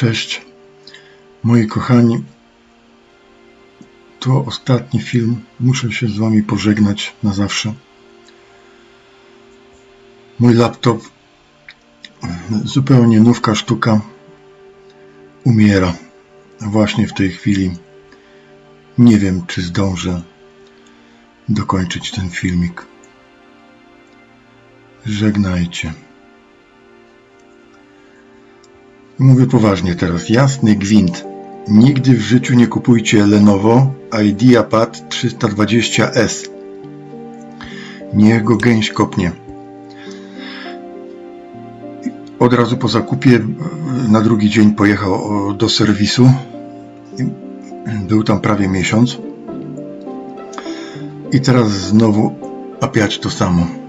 Cześć, moi kochani. To ostatni film. Muszę się z Wami pożegnać na zawsze. Mój laptop, zupełnie nówka sztuka, umiera właśnie w tej chwili. Nie wiem, czy zdążę dokończyć ten filmik. Żegnajcie. Mówię poważnie teraz. Jasny gwint. Nigdy w życiu nie kupujcie Lenovo IdeaPad 320S. Niech go gęś kopnie. Od razu po zakupie na drugi dzień pojechał do serwisu. Był tam prawie miesiąc. I teraz znowu apiać to samo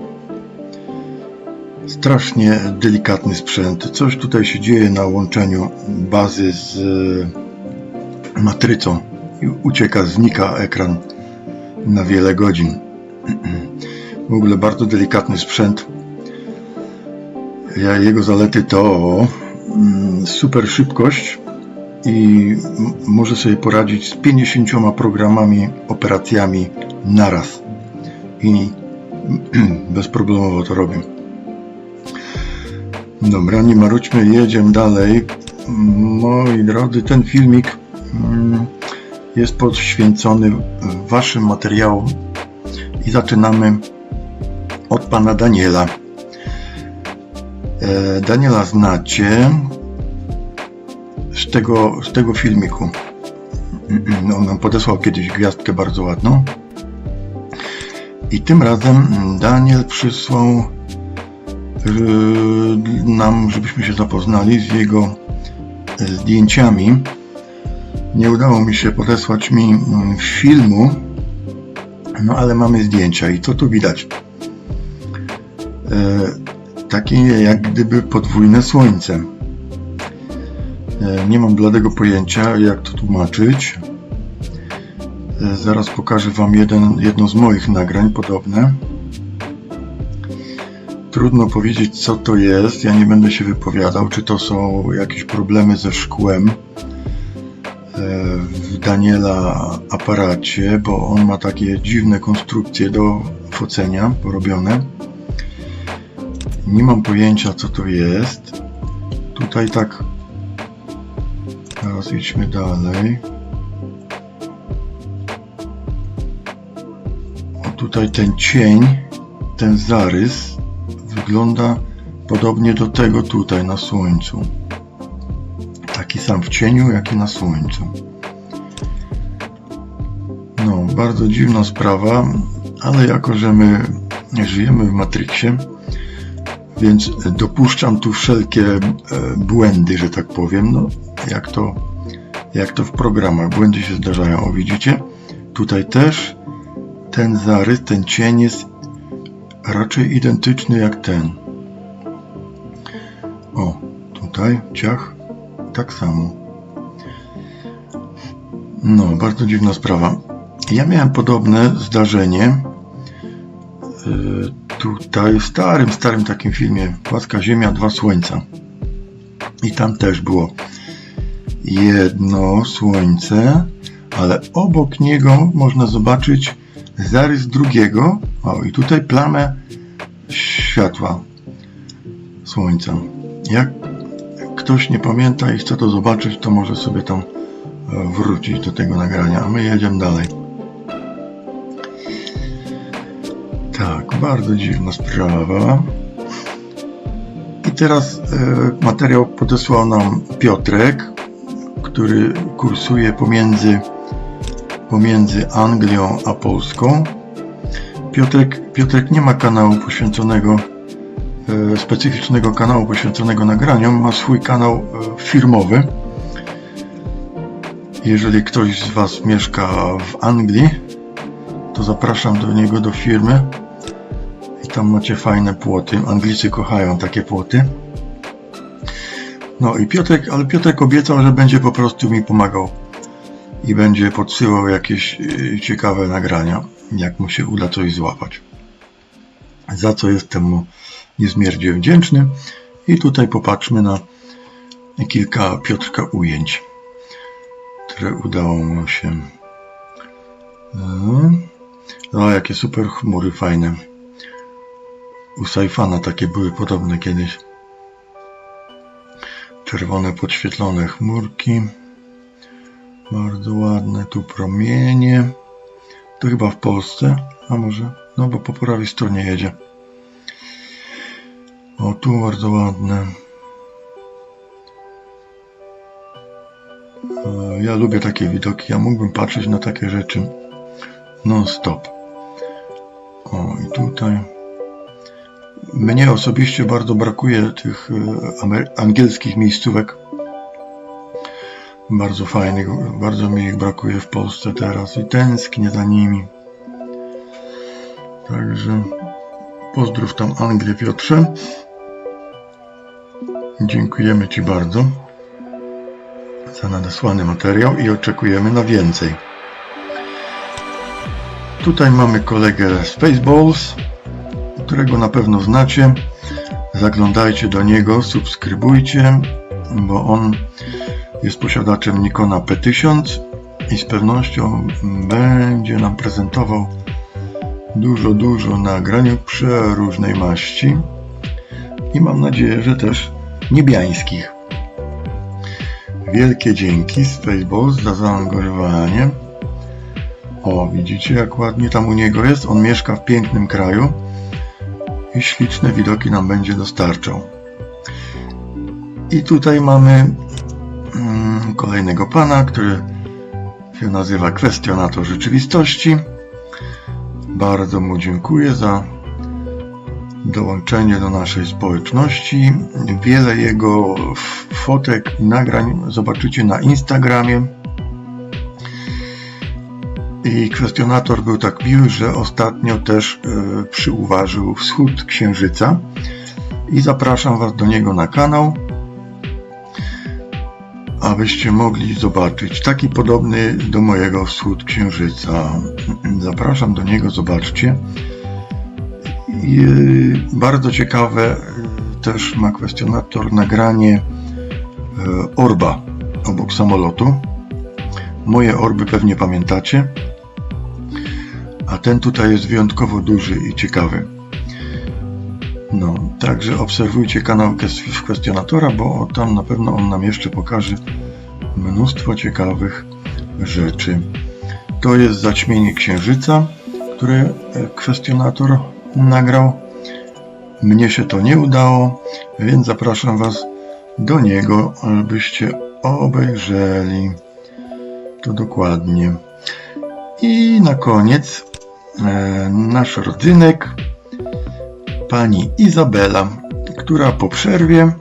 strasznie delikatny sprzęt. Coś tutaj się dzieje na łączeniu bazy z e, matrycą. Ucieka, znika ekran na wiele godzin. W ogóle bardzo delikatny sprzęt. Jego zalety to mm, super szybkość i może sobie poradzić z 50 programami, operacjami naraz. I bezproblemowo to robię. Dobra, nie marudźmy, jedziemy dalej. Moi drodzy, ten filmik mm, jest poświęcony Waszym materiałom i zaczynamy od pana Daniela. E, Daniela znacie z tego, z tego filmiku. Mm, On nam podesłał kiedyś gwiazdkę bardzo ładną. I tym razem Daniel przysłał nam, żebyśmy się zapoznali z jego e, zdjęciami. Nie udało mi się podesłać mi mm, filmu, no ale mamy zdjęcia i co tu widać? E, takie jak gdyby podwójne słońce. Nie mam bladego pojęcia, jak to tłumaczyć. Zaraz pokażę Wam jeden, jedno z moich nagrań podobne. Trudno powiedzieć, co to jest. Ja nie będę się wypowiadał, czy to są jakieś problemy ze szkłem e, w Daniela aparacie, bo on ma takie dziwne konstrukcje do focenia porobione. Nie mam pojęcia, co to jest. Tutaj tak. Teraz idźmy dalej. O, tutaj ten cień, ten zarys wygląda podobnie do tego tutaj na słońcu. Taki sam w cieniu, jak i na słońcu. No, bardzo dziwna sprawa, ale jako, że my żyjemy w Matrixie, więc dopuszczam tu wszelkie e, błędy, że tak powiem, no, jak to, jak to w programach. Błędy się zdarzają, o widzicie? Tutaj też ten zarys, ten cień jest raczej identyczny jak ten. O, tutaj ciach, tak samo. No, bardzo dziwna sprawa. Ja miałem podobne zdarzenie yy, tutaj w starym, starym takim filmie Płaska Ziemia, Dwa Słońca. I tam też było jedno słońce, ale obok niego można zobaczyć zarys drugiego. O, i tutaj plamę światła słońca. Jak ktoś nie pamięta i chce to zobaczyć, to może sobie tam e, wrócić do tego nagrania, a my jedziemy dalej. Tak, bardzo dziwna sprawa. I teraz e, materiał podesłał nam Piotrek, który kursuje pomiędzy pomiędzy Anglią a Polską. Piotrek, Piotrek nie ma kanału poświęconego, e, specyficznego kanału poświęconego nagraniom, ma swój kanał e, firmowy. Jeżeli ktoś z Was mieszka w Anglii, to zapraszam do niego do firmy i tam macie fajne płoty. Anglicy kochają takie płoty. No i Piotrek, ale Piotrek obiecał, że będzie po prostu mi pomagał i będzie podsyłał jakieś y, ciekawe nagrania, jak mu się uda coś złapać. Za co jestem mu niezmiernie wdzięczny. I tutaj popatrzmy na kilka Piotrka ujęć, które udało mu się. O, jakie super chmury fajne. U Saifana takie były podobne kiedyś. Czerwone podświetlone chmurki. Bardzo ładne. Tu promienie. To chyba w Polsce. A może? No bo po prawej stronie jedzie. O, tu bardzo ładne. E, Ja lubię takie widoki. Ja mógłbym patrzeć na takie rzeczy non stop. O, i tutaj. Mnie osobiście bardzo brakuje tych e, angielskich miejscówek. Bardzo fajnych, bardzo mi ich brakuje w Polsce teraz i tęsknię za nimi. Także pozdrów tam Anglię Piotrze. Dziękujemy Ci bardzo za nadesłany materiał i oczekujemy na więcej. Tutaj mamy kolegę Spaceballs, którego na pewno znacie. Zaglądajcie do niego, subskrybujcie, bo on jest posiadaczem Nikona P1000 i z pewnością będzie nam prezentował dużo, dużo nagrań przeróżnej maści i mam nadzieję, że też niebiańskich. Wielkie dzięki Spaceballs za zaangażowanie. O, widzicie jak ładnie tam u niego jest? On mieszka w pięknym kraju i śliczne widoki nam będzie dostarczał. I tutaj mamy kolejnego pana, który się nazywa Kwestionator Rzeczywistości. Bardzo mu dziękuję za dołączenie do naszej społeczności. Wiele jego fotek i nagrań zobaczycie na Instagramie. I kwestionator był tak miły, że ostatnio też e, przyuważył wschód księżyca. I zapraszam Was do niego na kanał, abyście mogli zobaczyć taki podobny do mojego wschód księżyca. Zapraszam do niego, zobaczcie. I e, bardzo ciekawe e, też ma kwestionator nagranie e, orba obok samolotu. Moje orby pewnie pamiętacie. A ten tutaj jest wyjątkowo duży i ciekawy. No, także obserwujcie kanał Kwestionatora, bo tam na pewno on nam jeszcze pokaże mnóstwo ciekawych rzeczy. To jest zaćmienie księżyca, które e, kwestionator nagrał. Mnie się to nie udało, więc zapraszam Was do niego, abyście obejrzeli to dokładnie. I na koniec e, nasz rodzynek, pani Izabela, która po przerwie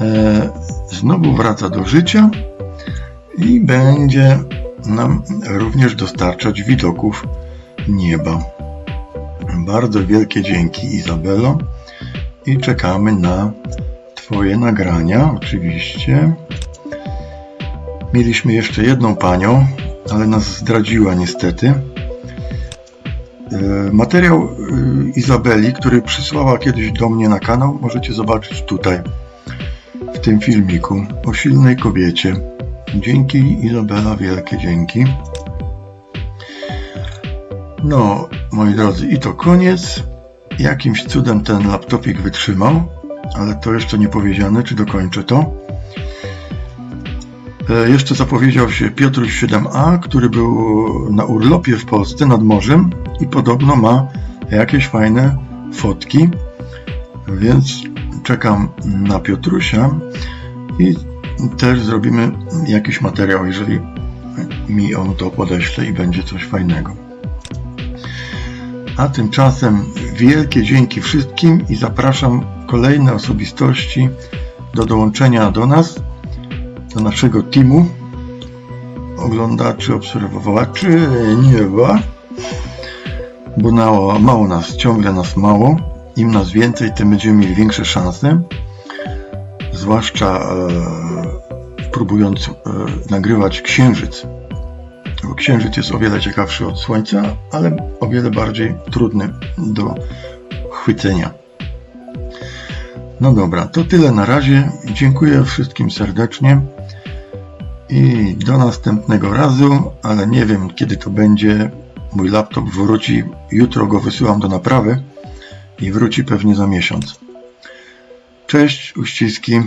e, znowu wraca do życia i będzie nam również dostarczać widoków nieba. Bardzo wielkie dzięki Izabelo i czekamy na Twoje nagrania, oczywiście. Mieliśmy jeszcze jedną panią, ale nas zdradziła niestety. E, Materiał e, Izabeli, który przysłała kiedyś do mnie na kanał, możecie zobaczyć tutaj, w tym filmiku o silnej kobiecie. Dzięki Izabela, wielkie dzięki. No, moi drodzy, i to koniec. Jakimś cudem ten laptopik wytrzymał, ale to jeszcze nie powiedziane, czy dokończę to. E, Jeszcze zapowiedział się Piotruś 7a, który był na urlopie w Polsce nad morzem i podobno ma jakieś fajne fotki, więc czekam na Piotrusia i też zrobimy jakiś materiał, jeżeli mi on to podeśle i będzie coś fajnego. A tymczasem wielkie dzięki wszystkim i zapraszam kolejne osobistości do dołączenia do nas do naszego teamu oglądaczy, obserwowaczy nieba, bo mało, mało nas, ciągle nas mało. Im nas więcej, tym będziemy mieli większe szanse. Zwłaszcza e, próbując e, nagrywać księżyc. Bo księżyc jest o wiele ciekawszy od Słońca, ale o wiele bardziej trudny do chwycenia. No dobra, to tyle na razie. Dziękuję wszystkim serdecznie i do następnego razu, ale nie wiem kiedy to będzie. Mój laptop wróci, jutro go wysyłam do naprawy i wróci pewnie za miesiąc. Cześć, uściski.